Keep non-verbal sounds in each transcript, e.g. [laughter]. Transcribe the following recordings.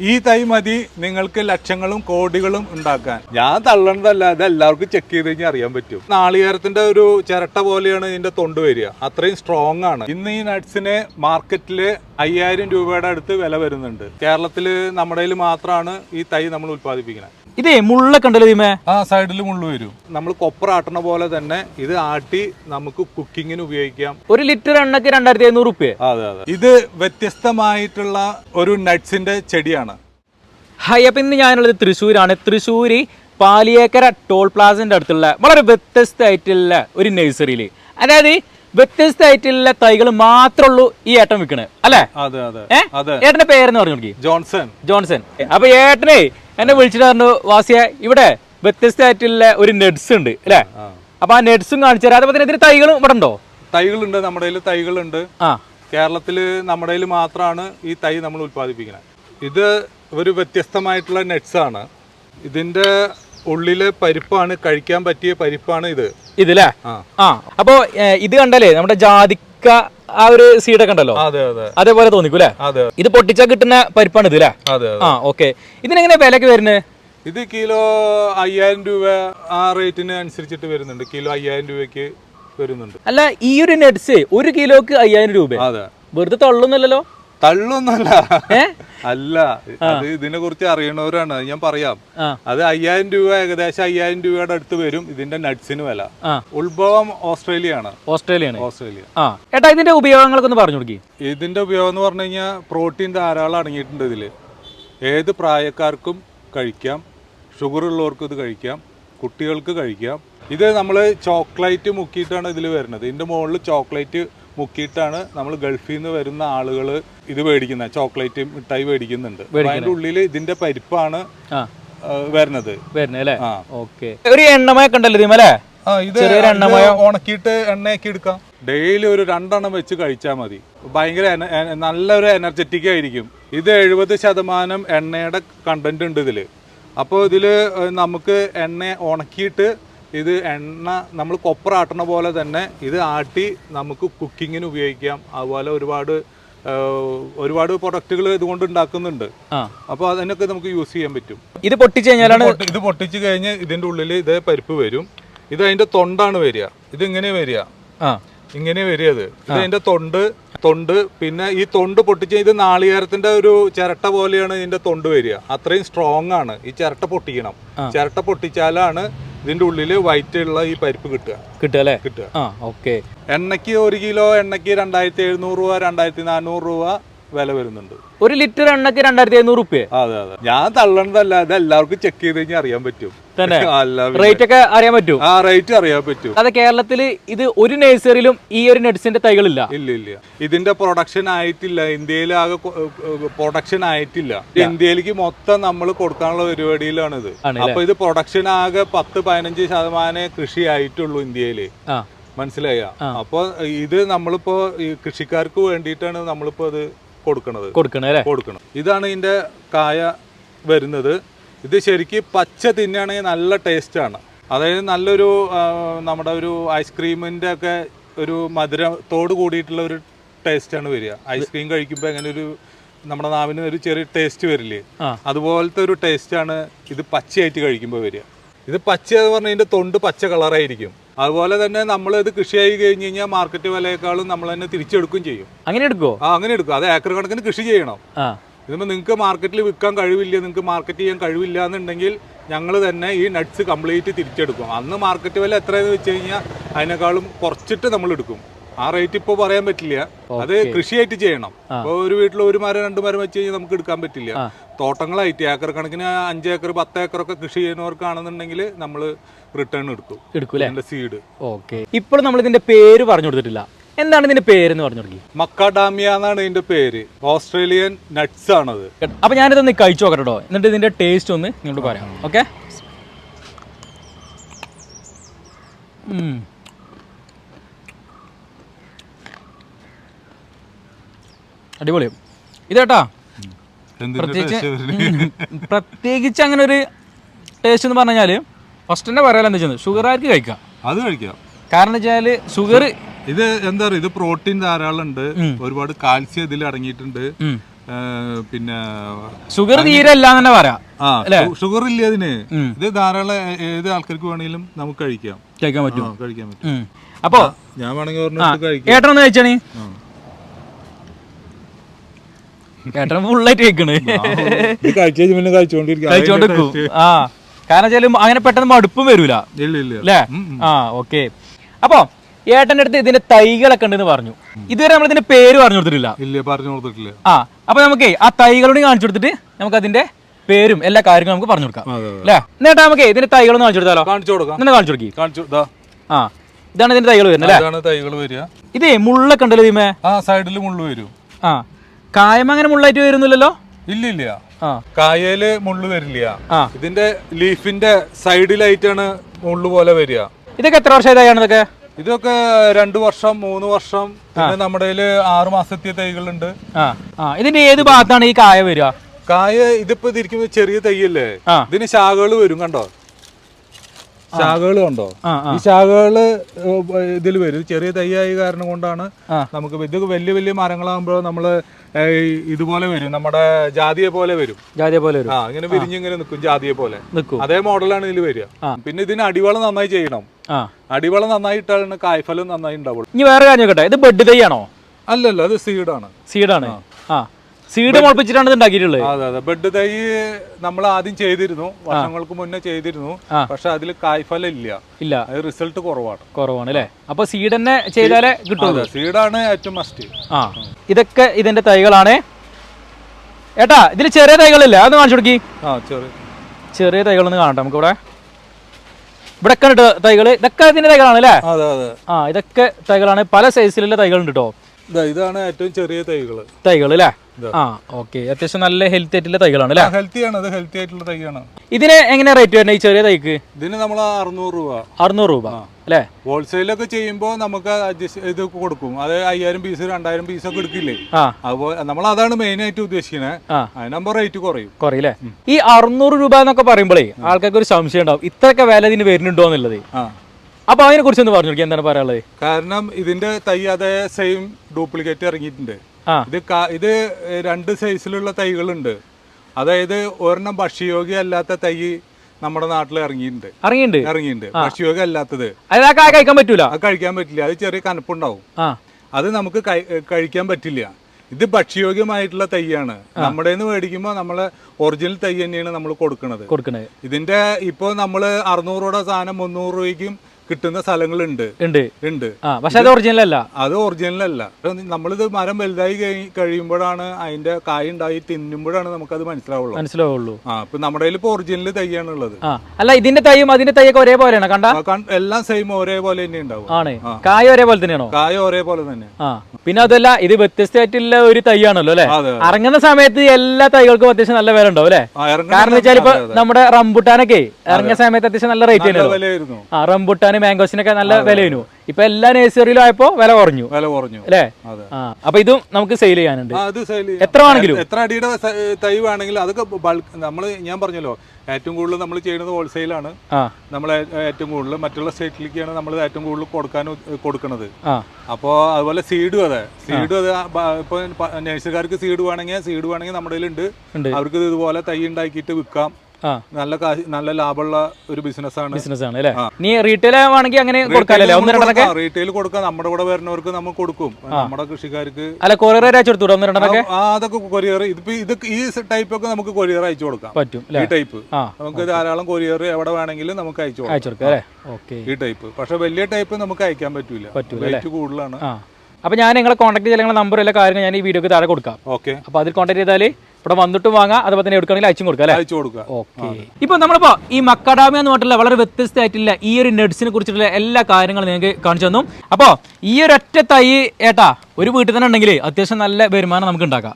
ഈ തൈ മതി നിങ്ങൾക്ക് ലക്ഷങ്ങളും കോടികളും ഉണ്ടാക്കാൻ. ഞാൻ തള്ളണതല്ല ഇത് എല്ലാവർക്കും ചെക്ക് ചെയ്ത് കഴിഞ്ഞാൽ അറിയാൻ പറ്റും. നാളികേരത്തിന്റെ ഒരു ചിരട്ട പോലെയാണ് ഇതിന്റെ തൊണ്ട് വരിക. അത്രയും സ്ട്രോങ് ആണ്. ഇന്ന് ഈ നട്സിന് മാർക്കറ്റിൽ അയ്യായിരം രൂപയുടെ അടുത്ത് വില വരുന്നുണ്ട്. കേരളത്തിൽ നമ്മുടെ മാത്രമാണ് ഈ തൈ നമ്മൾ ഉത്പാദിപ്പിക്കുന്നത് ഇതേ മുള്ള ഉണ്ടല്ലോ ഇതിമേ ആ സൈഡിൽ മുള്ളു വരും. നമ്മൾ കൊപ്പർ ആട്ടണ പോലെ തന്നെ ഇത് ആട്ടി നമുക്ക് കുക്കിങ്ങിന് ഉപയോഗിക്കാം. ഒരു ലിറ്റർ എണ്ണക്ക് രണ്ടായിരത്തി എഴുന്നൂറ് റുപ്യ അതെ അതെ. ഇത് വ്യത്യസ്തമായിട്ടുള്ള ഒരു നട്ട്സിന്റെ ചെടിയാണ്. ഹൈ അപ്പം ഇന്ന് ഞാനുള്ളത് തൃശ്ശൂരാണ്. തൃശ്ശൂരി പാലിയേക്കര ടോൾ പ്ലാസിന്റെ അടുത്തുള്ള വളരെ വ്യത്യസ്തമായിട്ടുള്ള ഒരു നഴ്സറിയിൽ അതായത് വ്യത്യസ്തമായിട്ടുള്ള തൈകൾ മാത്രമേ ഉള്ളൂ ഈ ഏട്ടൻ വിൽക്കണേ അല്ലേ? അതെ അതെ ഏ? അതെ. ഏട്ടന്റെ പേരെന്ന് പറഞ്ഞു നോക്കി ജോൺസൺ. ജോൺസൺ. അപ്പൊ ഏട്ടനെ എന്നെ വിളിച്ചിട്ട് പറഞ്ഞു വാസിയ ഇവിടെ വ്യത്യസ്തമായിട്ടുള്ള ഒരു നെഡ്സ് ഉണ്ട് അല്ലേ. അപ്പൊ ആ നെഡ്സും കാണിച്ചു തരാം. അതുപോലെ തന്നെ ഇതിന് തൈകളും ഇവിടെ ഉണ്ടോ? തൈകളുണ്ട് നമ്മുടെ കയ്യിൽ തൈകളുണ്ട്. ആ. കേരളത്തിൽ നമ്മുടെ കയ്യിൽ മാത്രമാണ് ഈ തൈ നമ്മൾ ഉത്പാദിപ്പിക്കുന്നത് ഇത് ഒരു വ്യത്യസ്തമായിട്ടുള്ള നെഡ്സ് ആണ്. ഇതിന്റെ ഉള്ളിലെ പരിപ്പാണ് കഴിക്കാൻ പറ്റിയ പരിപ്പാണ് ഇത്. ഇതില്ലേ ആ. ആ. അപ്പൊ ഇത് കണ്ടല്ലേ നമ്മുടെ ജാതിക്ക ആ ഒരു സീഡൊക്കെ ഉണ്ടല്ലോ? അതെ അതെ. അതേപോലെ തോന്നിക്കും അല്ലേ അതെ ഇത് പൊട്ടിച്ചാൽ കിട്ടുന്ന പരിപ്പാണ് ഇത് അല്ലേ ആ ഓക്കെ ഇതിനെങ്ങനെ വിലക്ക് വരുന്നത്? ഇത് കിലോ അയ്യായിരം രൂപ ആ റേറ്റിന് അനുസരിച്ചിട്ട് വരുന്നുണ്ട്. കിലോ അയ്യായിരം രൂപയ്ക്ക് വരുന്നുണ്ട്. അല്ല ഈ ഒരു നെറ്റ്സ് ഒരു കിലോക്ക് അയ്യായിരം രൂപ. വെറുതെ തള്ളൊന്നുമല്ലല്ലോ തള്ളൊന്നല്ല. അല്ല അത് ഇതിനെ കുറിച്ച് അറിയണവരാണ് ഞാൻ പറയാം. അത് അയ്യായിരം രൂപ ഏകദേശം അയ്യായിരം രൂപയുടെ അടുത്ത് വരും ഇതിന്റെ നട്സിന് വില. ഉത്ഭവം ഓസ്ട്രേലിയ ആണ് ഓസ്ട്രേലിയ. ഓസ്ട്രേലിയ ഏട്ടാ ഇതിന്റെ ഉപയോഗങ്ങളൊക്കെ ഒന്ന് പറഞ്ഞു കൊടുക്കി. ഇതിന്റെ ഉപയോഗം എന്ന് പറഞ്ഞു കഴിഞ്ഞാൽ പ്രോട്ടീൻ ധാരാളം അടങ്ങിയിട്ടുണ്ട് ഇതിൽ. ഏത് പ്രായക്കാർക്കും കഴിക്കാം ഷുഗർ ഉള്ളവർക്കും ഇത് കഴിക്കാം കുട്ടികൾക്ക് കഴിക്കാം ഇത് നമ്മൾ ചോക്ലേറ്റ് മുക്കിയിട്ടാണ് ഇതിൽ വരുന്നത്. ഇതിന്റെ മുകളിൽ ചോക്ലേറ്റ് മുക്കിയിട്ടാണ് നമ്മൾ ഗൾഫിൽ നിന്ന് വരുന്ന ആളുകൾ ഇത് മേടിക്കുന്നത് ചോക്ലേറ്റ് മിഠായി മേടിക്കുന്നുണ്ട്. അതിന്റെ അതിന്റെ ഉള്ളിൽ ഇതിന്റെ പരിപ്പാണ് വരുന്നത്. ഒരു ഇതിമ ആ ഇത് എണ്ണമയം. ഉണക്കിയിട്ട് എണ്ണയൊക്കെ എടുക്കാം. ഡെയിലി ഒരു രണ്ടെണ്ണം വെച്ച് കഴിച്ചാൽ മതി. ഭയങ്കര നല്ലൊരു എനർജറ്റിക് ആയിരിക്കും. ഇത് എഴുപത് ശതമാനം എണ്ണയുടെ കണ്ടന്റ് ഉണ്ട് ഇതിൽ അപ്പോൾ ഇതിൽ നമുക്ക് എണ്ണ ഉണക്കിയിട്ട് ഇത് എണ്ണ നമ്മൾ കൊപ്ര ആട്ടണ പോലെ തന്നെ ഇത് ആട്ടി നമുക്ക് കുക്കിങ്ങിന് ഉപയോഗിക്കാം. അതുപോലെ ഒരുപാട് ഒരുപാട് പ്രൊഡക്റ്റുകൾ ഇതുകൊണ്ട് ഉണ്ടാക്കുന്നുണ്ട്. അപ്പോൾ അതിനൊക്കെ നമുക്ക് യൂസ് ചെയ്യാൻ പറ്റും. ഇത് പൊട്ടിച്ച് കഴിഞ്ഞാലാണ് ഇത് പൊട്ടിച്ചു കഴിഞ്ഞ് ഇതിന്റെ ഉള്ളിൽ ഇതേ പരിപ്പ് വരും. ഇത് അതിന്റെ തൊണ്ടാണ് വരിക. ഇത് ഇങ്ങനെ വരിക. ആ. ഇങ്ങനെ വരിക ഇത്. ഇത് അതിന്റെ തൊണ്ട് തൊണ്ട് പിന്നെ ഈ തൊണ്ട് പൊട്ടിച്ച് ഇത് നാളികേരത്തിന്റെ ഒരു ചിരട്ട പോലെയാണ് ഇതിന്റെ തൊണ്ട് വരിക. അത്രയും സ്ട്രോങ് ആണ്. ഈ ചിരട്ട പൊട്ടിക്കണം. ചിരട്ട പൊട്ടിച്ചാലാണ് ഇതിന്റെ ഉള്ളിൽ വൈറ്റ് ഉള്ള ഈ പരിപ്പ് കിട്ടുക. കിട്ടുക അല്ലേ? കിട്ടുക. ആ ഓക്കെ എണ്ണയ്ക്ക് ഒരു കിലോ എണ്ണയ്ക്ക് രണ്ടായിരത്തി എഴുന്നൂറ് രൂപ രണ്ടായിരത്തി നാനൂറ് രൂപ വില വരുന്നുണ്ട്. ഒരു ലിറ്റർ എണ്ണയ്ക്ക് രണ്ടായിരത്തി എഴുന്നൂറ് റുപ്യ അതെ അതെ. ഞാൻ തള്ളണതല്ല ഇത് എല്ലാവർക്കും ചെക്ക് ചെയ്ത് കഴിഞ്ഞാൽ അറിയാൻ പറ്റും. തന്നെ? [laughs] റേറ്റ് ഒക്കെ അറിയാൻ പറ്റും? ആ റേറ്റ് അറിയാൻ പറ്റും. അത് കേരളത്തിൽ ഇത് ഒരു നഴ്സറിയിലും ഈ ഒരു നെഡ്സിന്റെ തൈകളില്ല. ഇല്ല ഇല്ല. ഇതിന്റെ പ്രൊഡക്ഷൻ ആയിട്ടില്ല. ഇന്ത്യയിൽ ആകെ പ്രൊഡക്ഷൻ ആയിട്ടില്ല. ഇന്ത്യയിലേക്ക് മൊത്തം നമ്മൾ കൊടുക്കാനുള്ള പരിപാടിയിലാണ് ഇത്? അപ്പൊ ഇത് പ്രൊഡക്ഷൻ ആകെ പത്ത് പതിനഞ്ച് ശതമാനം കൃഷി ആയിട്ടുള്ളൂ ഇന്ത്യയിൽ മനസ്സിലായ? അപ്പൊ ഇത് നമ്മളിപ്പോ ഈ കൃഷിക്കാർക്ക് വേണ്ടിയിട്ടാണ് നമ്മളിപ്പോ അത് കൊടുക്കണത്. കൊടുക്കണത് കൊടുക്കണം ഇതാണ് ഇതിന്റെ കായ വരുന്നത്. ഇത് ശരിക്കും പച്ച തിന്നുകയാണെങ്കിൽ നല്ല ടേസ്റ്റാണ് ആണ്. അതായത് നല്ലൊരു നമ്മുടെ ഒരു ഐസ്ക്രീമിന്റെ ഒക്കെ ഒരു മധുരത്തോട് കൂടിയിട്ടുള്ള ഒരു ടേസ്റ്റാണ് ആണ് വരിക. ഐസ്ക്രീം കഴിക്കുമ്പോൾ അങ്ങനെ ഒരു നമ്മുടെ നാവിന് ഒരു ചെറിയ ടേസ്റ്റ് വരില്ലേ? അതുപോലത്തെ ഒരു ടേസ്റ്റ് ആണ് ഇത് പച്ചയായിട്ട് കഴിക്കുമ്പോൾ വരിക. ഇത് പച്ച എന്ന് പറഞ്ഞാൽ ഇതിന്റെ തൊണ്ട് പച്ച കളറായിരിക്കും അതുപോലെ തന്നെ നമ്മൾ ഇത് കൃഷിയായി കഴിഞ്ഞ് കഴിഞ്ഞാൽ മാർക്കറ്റ് വിലയേക്കാളും നമ്മൾ തന്നെ തിരിച്ചെടുക്കും ചെയ്യും. അങ്ങനെ എടുക്കുമോ ആ അങ്ങനെ എടുക്കും. അത് ഏക്കർ കണക്കിന് കൃഷി ചെയ്യണം. ആ. ഇതിപ്പോൾ നിങ്ങൾക്ക് മാർക്കറ്റിൽ വിൽക്കാൻ കഴിവില്ല നിങ്ങൾക്ക് മാർക്കറ്റ് ചെയ്യാൻ കഴിവില്ല എന്നുണ്ടെങ്കിൽ ഞങ്ങൾ തന്നെ ഈ നട്ട്സ് കംപ്ലീറ്റ് തിരിച്ചെടുക്കും. അന്ന് മാർക്കറ്റ് വില എത്രയെന്ന് വെച്ച് കഴിഞ്ഞാൽ അതിനേക്കാളും കുറച്ചിട്ട് നമ്മൾ എടുക്കും. ആ റേറ്റ് ഇപ്പോൾ പറയാൻ പറ്റില്ല. അത് കൃഷിയായിട്ട് ചെയ്യണം. ഇപ്പോൾ ഒരു വീട്ടിൽ ഒരു മരം രണ്ട് മരം വെച്ച് കഴിഞ്ഞാൽ നമുക്ക് എടുക്കാൻ പറ്റില്ല. തോട്ടങ്ങളായിട്ട് ഏക്കർ കണക്കിന് അഞ്ച് ഏക്കർ പത്ത് ഏക്കറൊക്കെ കൃഷി ചെയ്യുന്നവർക്കാണെന്നുണ്ടെങ്കിൽ നമ്മൾ റിട്ടേൺ എടുക്കും. എടുക്കും സീഡ് ഓക്കെ ഇപ്പോൾ നമ്മൾ ഇതിന്റെ പേര് പറഞ്ഞു കൊടുത്തിട്ടില്ല. എന്താണ് ഇതിന്റെ പേരെന്ന് പറഞ്ഞു തുടങ്ങി? മക്കാഡാമിയ എന്നാണ് ഇതിന്റെ പേര്. ഓസ്ട്രേലിയൻ നട്ട്സ് ആണത്. അപ്പൊ ഞാനിതൊന്ന് കഴിച്ചു നോക്കട്ടോ കേട്ടോ എന്നിട്ട് ഇതിന്റെ ടേസ്റ്റ് ഒന്ന് നിങ്ങളോട് പറയാം. ഓക്കെ അടിപൊളി. ഇതേട്ടാ പ്രത്യേകിച്ച് പ്രത്യേകിച്ച് അങ്ങനെ ഒരു ടേസ്റ്റ് എന്ന് പറഞ്ഞു കഴിഞ്ഞാൽ ഫസ്റ്റ് തന്നെ പറയാലോ എന്താ വെച്ചാൽ ഷുഗർകാർക്ക് കഴിക്കാം അത് കഴിക്കാം. കാരണം വെച്ചാൽ ഷുഗർ ഇത് എന്താ പറയുക ഇത് പ്രോട്ടീൻ ധാരാളം ഉണ്ട് ഒരുപാട് കാൽസ്യം ഇതിൽ അടങ്ങിയിട്ടുണ്ട്. പിന്നെ ഷുഗർ തീരെ തന്നെ പറയാം. ആ ഷുഗർ ഇല്ല ഇതിന് ഇത് ധാരാളം ഏത് ആൾക്കാർക്ക് വേണമെങ്കിലും നമുക്ക് കഴിക്കാം. കഴിക്കാൻ പറ്റും. കഴിക്കാൻ പറ്റും. അപ്പൊ ഞാൻ വേണമെങ്കിൽ ഏട്ടനൊന്ന് കഴിച്ചാണ്. ഏട്ടൻ ഫുള്ളായിട്ട് കഴിക്കണേ. ഇത് കഴിച്ചു കഴിഞ്ഞ് പിന്നെ കഴിച്ചുകൊണ്ടിരിക്കാം കഴിച്ചോണ്ട് അതിന്റെ നിൽക്കും ആ കാരണം വെച്ചാലും അങ്ങനെ പെട്ടെന്ന് മടുപ്പും വരൂല. ഇല്ല ഇല്ല. ആ ഓക്കെ അപ്പോ ഏട്ടന്റെ അടുത്ത് ഇതിന്റെ തൈകളൊക്കെ ഉണ്ടെന്ന് പറഞ്ഞു. ഇതുവരെ നമ്മൾ ഇതിന്റെ പേര് പറഞ്ഞു കൊടുത്തിട്ടില്ല. ഇല്ല പറഞ്ഞു കൊടുത്തിട്ടില്ല. ആ അപ്പൊ നമുക്ക് ആ തൈകളോട് കാണിച്ചു കൊടുത്തിട്ട് നമുക്ക് അതിന്റെ പേരും എല്ലാ കാര്യങ്ങളും നമുക്ക് പറഞ്ഞു കൊടുക്കാം. അല്ലേ? എന്നിട്ട് നമുക്ക് ഇതിന്റെ തൈകളൊന്ന് കാണിച്ചു കൊടുത്താലോ? കാണിച്ചു കൊടുക്കാം. എന്നാ കാണിച്ചു കൊടുക്കി. കാണിച്ചു ആ ഇതാണ് ഇതിന്റെ തൈകൾ വരുന്നത് അല്ലേ? തൈകൾ വരിക. ഇതേ മുള്ളൊക്കെ ഉണ്ടല്ലോ ഇതിമേ? ആ സൈഡിൽ മുള്ളു വരും. ആ കായം അങ്ങനെ മുള്ളായിട്ട് വരുന്നില്ലല്ലോ? ഇല്ല ഇല്ല. കായയിൽ മുള്ളു വരില്ല. ഇതിന്റെ ലീഫിന്റെ സൈഡിലായിട്ടാണ് മുള്ളു പോലെ വരിക. ഇതൊക്കെ എത്ര വർഷം ഇതായാണ് ഇതൊക്കെ? ഇതൊക്കെ രണ്ടു വർഷം മൂന്ന് വർഷം പിന്നെ നമ്മുടെ കയ്യിൽ ആറ് മാസത്തെ തൈകളുണ്ട്. ആ ആ. ഇതിന്റെ ഏത് ഭാഗത്താണ് ഈ കായ വരിക? കായ ഇതിപ്പോ ഇതിരിക്കുമ്പോ ചെറിയ തൈയല്ലേ? അല്ലേ ഇതിന് ശാഖകൾ വരും കണ്ടോ? ആ. ആ ഈ ശാഖകൾ ഇതിൽ വരും. ചെറിയ തൈയായ കാരണം കൊണ്ടാണ് നമുക്ക് ഇത് വലിയ വലിയ മരങ്ങളാകുമ്പോൾ നമ്മൾ ഇതുപോലെ വരും. നമ്മുടെ ജാതിയെ പോലെ വരും. ജാതിയെ പോലെ വരും. ആ ഇങ്ങനെ വിരിഞ്ഞിങ്ങനെ നിൽക്കും ജാതിയെ പോലെ. നിൽക്കും അതേ മോഡലാണ് ഇതിൽ വരിക. പിന്നെ ഇതിന് അടിവളം നന്നായി ചെയ്യണം. ആ. അടിവളം നന്നായി ഇട്ടാണ് കായ്ഫലം നന്നായി ഉണ്ടാവുള്ളൂ. ഇനി വേറെ കാര്യം കേട്ടോ ഇത് ബെഡ് തൈയാണോ? അല്ലല്ലോ അത് സീഡാണ് സീഡാണ് ആ. സീഡ് മുളപ്പിച്ചിട്ടാണ് ഇത് ഉണ്ടാക്കിയിട്ടുള്ളത്. അതെ അതെ. ബെഡ് തൈ നമ്മൾ ആദ്യം ചെയ്തിരുന്നു. വർഷങ്ങൾക്ക് മുന്നേ ചെയ്തിരുന്നു. പക്ഷെ അതിൽ കായ്ഫലം ഇല്ല. ഇല്ല അത് റിസൾട്ട് കുറവാണ്. കുറവാണ് അല്ലേ? അപ്പൊ സീഡ് തന്നെ ചെയ്താലേ കിട്ടും അതെ സീഡാണ് ഏറ്റവും മസ്റ്റ് ആ. ഇതൊക്കെ ഇതിന്റെ തൈകളാണ്. ഏട്ടാ ഇതിൽ ചെറിയ തൈകളില്ല? അതൊന്ന് കാണിച്ചു കൊടുക്കി. ആ ചെറിയ ചെറിയ തൈകളൊന്ന് കാണട്ടെ നമുക്ക് ഇവിടെ ഉണ്ട് തൈകൾ. ഇതൊക്കെ ഇതിന്റെ തൈകളാണ് അല്ലേ? അതെ അതെ. ആ ഇതൊക്കെ തൈകളാണ്. പല സൈസിലുള്ള തൈകളുണ്ട് കേട്ടോ ഇതാണ് ഏറ്റവും ചെറിയ തൈകൾ തൈകൾ അല്ലേ ആ ഓക്കെ അത്യാവശ്യം നല്ല ഹെൽത്തി ആയിട്ടുള്ള തൈകളാണ് അല്ലേ ഹെൽത്തി ആണ്. അത് ഹെൽത്തി ആയിട്ടുള്ള തൈയാണ്. ഇതിന് എങ്ങനെ റേറ്റ് വരുന്നത് ഈ ചെറിയ തൈക്ക്? ഇതിന് നമ്മൾ അറുന്നൂറ് രൂപ. അറുന്നൂറ് രൂപ അല്ലേ ഹോൾസെയിലൊക്കെ ചെയ്യുമ്പോൾ നമുക്ക് ഇത് കൊടുക്കും. അത് അയ്യായിരം പീസ് രണ്ടായിരം പീസ് ഒക്കെ എടുക്കില്ലേ? അപ്പോൾ നമ്മൾ അതാണ് മെയിൻ ആയിട്ട് ഉദ്ദേശിക്കുന്നത് അതിനാകുമ്പോൾ റേറ്റ് കുറയും. കുറയില്ലേ ഈ അറുന്നൂറ് രൂപ എന്നൊക്കെ പറയുമ്പോഴേ ആൾക്കാർക്ക് ഒരു സംശയം ഉണ്ടാവും. ഇത്രയൊക്കെ വില ഇതിന് വരുന്നുണ്ടോ എന്നുള്ളത്? അപ്പൊ അതിനെ കുറിച്ച് ഒന്ന് പറഞ്ഞു എന്താണ് പറയാനുള്ളത്? കാരണം ഇതിന്റെ തൈ അതേ സെയിം ഡ്യൂപ്ലിക്കേറ്റ് ഇറങ്ങിയിട്ടുണ്ട് ഇത് ഇത് രണ്ട് സൈസിലുള്ള തൈകളുണ്ട്. അതായത് ഒരെണ്ണം ഭക്ഷ്യയോഗ്യ അല്ലാത്ത തൈ നമ്മുടെ നാട്ടിൽ ഇറങ്ങിയിട്ടുണ്ട്. ഇറങ്ങിയിട്ടുണ്ട്? ഇറങ്ങിയിട്ടുണ്ട്. ഭക്ഷ്യയോഗ്യ അല്ലാത്തത് കഴിക്കാൻ പറ്റില്ല അത് കഴിക്കാൻ പറ്റില്ല. അത് ചെറിയ കനപ്പുണ്ടാവും. അത് നമുക്ക് കഴിക്കാൻ പറ്റില്ല. ഇത് ഭക്ഷ്യയോഗ്യമായിട്ടുള്ള തൈയാണ്. നമ്മുടെ മേടിക്കുമ്പോൾ നമ്മളെ ഒറിജിനൽ തൈ തന്നെയാണ് നമ്മൾ കൊടുക്കുന്നത് കൊടുക്കുന്നത് ഇതിന്റെ ഇപ്പോൾ നമ്മൾ അറുന്നൂറ് രൂപയുടെ സാധനം മുന്നൂറ് രൂപയ്ക്കും കിട്ടുന്ന സ്ഥലങ്ങളുണ്ട്. ഉണ്ട്. ഉണ്ട്. ആ പക്ഷെ അത് ഒറിജിനൽ അല്ല. അത് ഒറിജിനൽ അല്ല. നമ്മളിത് മരം വലുതായി കഴി- കഴിയുമ്പോഴാണ് അതിന്റെ കായ ഉണ്ടായി തിന്നുമ്പോഴാണ് നമുക്കത് മനസ്സിലാവുള്ളൂ. മനസ്സിലാവുള്ളൂ. ആ ഇപ്പൊ നമ്മുടെ ഇപ്പൊ ഒറിജിനൽ തൈയാണ് ഉള്ളത് ആ അല്ല ഇതിന്റെ തൈയും അതിന്റെ തൈയൊക്കെ ഒരേപോലെയാണ്? കണ്ട? ആ, എല്ലാം സെയിം ഒരേപോലെ തന്നെ ഉണ്ടാവും. ആണ്. കായ ഒരേപോലെ തന്നെയാണോ? കായ ഒരേപോലെ തന്നെ. ആ. പിന്നെ അതല്ല ഇത് വ്യത്യസ്തമായിട്ടുള്ള ഒരു തൈയാണല്ലോ അല്ലെ? ഇറങ്ങുന്ന സമയത്ത് എല്ലാ തൈകൾക്കും അത്യാവശ്യം നല്ല വില ഉണ്ടാവും അല്ലെ? ആ, കാരണം വെച്ചാൽ ഇപ്പൊ. നമ്മുടെ റംബുട്ടാനൊക്കെ ഇറങ്ങിയ സമയത്ത് അത്യാവശ്യം നല്ല റേറ്റ് നല്ല റംബുട്ടാൻ റംബുട്ടാന് മാംഗോസിനൊക്കെ നല്ല വിലയിനു ഇപ്പൊ എല്ലാ നഴ്സറിയിലും ആയപ്പോ വില കുറഞ്ഞു. വില കുറഞ്ഞു. അല്ലേ? അപ്പൊ ഇതും നമുക്ക് സെയിൽ ചെയ്യാനുണ്ട്. എത്ര ആണെങ്കിലും എത്ര അടിയുടെ തൈ വേണമെങ്കിലും അതൊക്കെ ബൾക്ക് നമ്മൾ ഞാൻ പറഞ്ഞല്ലോ ഏറ്റവും കൂടുതൽ നമ്മൾ ചെയ്യുന്നത് ഹോൾസെയിലാണ് ആണ്. നമ്മൾ ഏറ്റവും കൂടുതൽ മറ്റുള്ള സ്റ്റേറ്റിലേക്കാണ് നമ്മൾ ഏറ്റവും കൂടുതൽ കൊടുക്കാൻ കൊടുക്കുന്നത്. അപ്പോ അപ്പോൾ അതുപോലെ സീഡും അതെ. സീഡും അതെ. ഇപ്പോൾ നഴ്സുകാർക്ക് സീഡ് വേണമെങ്കിൽ സീഡ് വേണമെങ്കിൽ നമ്മുടെ ഉണ്ട്. അവർക്ക് ഇതുപോലെ തൈ ഉണ്ടാക്കിയിട്ട് വിൽക്കാം. നല്ല കാശ് നല്ല ലാഭമുള്ള ഒരു ബിസിനസ്സാണ്. ബിസിനസ് ആണ് അല്ലേ നീ റീറ്റെയിൽ ആണെങ്കിൽ അങ്ങനെ കൊടുക്കാല്ലേ ഒന്ന് രണ്ടെണ്ണൊക്കെ? റീറ്റെയിൽ കൊടുക്കാൻ നമ്മുടെ കൂടെ വരുന്നവർക്ക് നമ്മൾ കൊടുക്കും. നമ്മുടെ കൃഷിക്കാർക്ക്. അല്ല കൊറിയർ അയച്ചു കൊടുത്തു ഒന്ന് രണ്ടെണ്ണൊക്കെ? അതൊക്കെ കൊറിയർ ഇതിപ്പോ ഇത് ഈ ടൈപ്പ് ഒക്കെ നമുക്ക് കൊറിയർ അയച്ചു കൊടുക്കാം. പറ്റും ഈ ടൈപ്പ് നമുക്ക് ധാരാളം കൊറിയർ എവിടെ വേണമെങ്കിലും നമുക്ക് അയച്ചു കൊടുക്കാം. ഈ ടൈപ്പ് പക്ഷെ വലിയ ടൈപ്പ് നമുക്ക് അയക്കാൻ പറ്റൂല. റേറ്റ് കൂടുതലാണ്. അപ്പൊ ഞാൻ നിങ്ങളെ കോൺടാക്ട് ചെയ്ത നമ്പർ എല്ലാ കാര്യങ്ങൾ ഞാൻ ഈ വീഡിയോക്ക് താഴെ കൊടുക്കാം. ഓക്കെ. അപ്പൊ അതിൽ കോൺടാക്ട് ചെയ്താൽ ഇവിടെ വന്നിട്ടും വാങ്ങാം അതുപോലെ തന്നെ എടുക്കണമെങ്കിൽ അയച്ചും കൊടുക്കാം അല്ലേ? അയച്ചു കൊടുക്കുക. ഓക്കെ. ഇപ്പൊ നമ്മളിപ്പോ ഈ മക്കാഡാമിയ എന്ന് പറഞ്ഞിട്ടുള്ള വളരെ വ്യത്യസ്തമായിട്ടുള്ള ഈ ഒരു നട്സിനെ കുറിച്ചിട്ടുള്ള എല്ലാ കാര്യങ്ങളും നിങ്ങൾക്ക് കാണിച്ചു തന്നു. അപ്പോ ഈ ഒരു ഒറ്റ തൈ ഏട്ടാ ഒരു വീട്ടിൽ തന്നെ ഉണ്ടെങ്കിൽ അത്യാവശ്യം നല്ല വരുമാനം നമുക്ക് ഉണ്ടാക്കാം.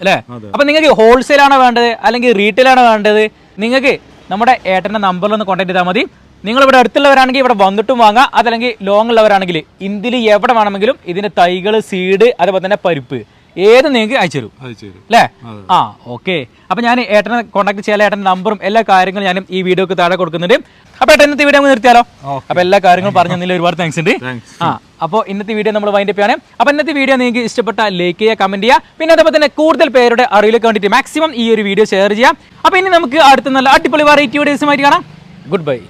അല്ലേ. അപ്പൊ നിങ്ങൾക്ക് ഹോൾസെയിൽ ആണ് വേണ്ടത്? അല്ലെങ്കിൽ റീറ്റെയിൽ ആണ് വേണ്ടത്? നിങ്ങൾക്ക് നമ്മുടെ ഏട്ടന്റെ നമ്പറിൽ ഒന്ന് കോൺടാക്ട് ചെയ്താൽ മതി. നിങ്ങൾ ഇവിടെ അടുത്തുള്ളവരാണെങ്കിൽ ഇവിടെ വന്നിട്ടും വാങ്ങാം. അതല്ലെങ്കിൽ ലോങ് ഉള്ളവരാണെങ്കിൽ ഇന്ത്യയിൽ എവിടെ വേണമെങ്കിലും ഇതിന്റെ തൈകൾ സീഡ് അതുപോലെ തന്നെ പരിപ്പ്. ഏത് നിങ്ങൾക്ക് അയച്ചു തരും അല്ലേ? ആ ഓക്കെ അപ്പൊ ഞാൻ ഏട്ടനെ കോൺടാക്ട് ചെയ്യാൻ ഏട്ടന്റെ നമ്പറും എല്ലാ കാര്യങ്ങളും ഞാൻ ഈ വീഡിയോക്ക് താഴെ കൊടുക്കുന്നുണ്ട്. അപ്പൊ ഏട്ടൻ ഇന്നത്തെ വീഡിയോ നിർത്തിയാലോ? അപ്പൊ എല്ലാ കാര്യങ്ങളും പറഞ്ഞു തന്നില്ല ഒരുപാട് താങ്ക്സ് ഉണ്ട്. ആ അപ്പോൾ ഇന്നത്തെ വീഡിയോ നമ്മൾ വൈൻഡ് അപ്പ് ആണ് അപ്പോൾ ഇന്നത്തെ വീഡിയോ നിങ്ങൾക്ക് ഇഷ്ടപ്പെട്ട ലൈക്ക് ചെയ്യുക കമന്റ് ചെയ്യുക. പിന്നെ അതേപോലെ തന്നെ കൂടുതൽ പേരുടെ അറിവിലേക്ക് വേണ്ടിയിട്ട് മാക്സിമം ഈ ഒരു വീഡിയോ ഷെയർ ചെയ്യാം. അപ്പോൾ ഇനി നമുക്ക് അടുത്ത നല്ല അടിപൊളി വെറൈറ്റി വീഡിയോസുമായിട്ട് കാണാം. Good bye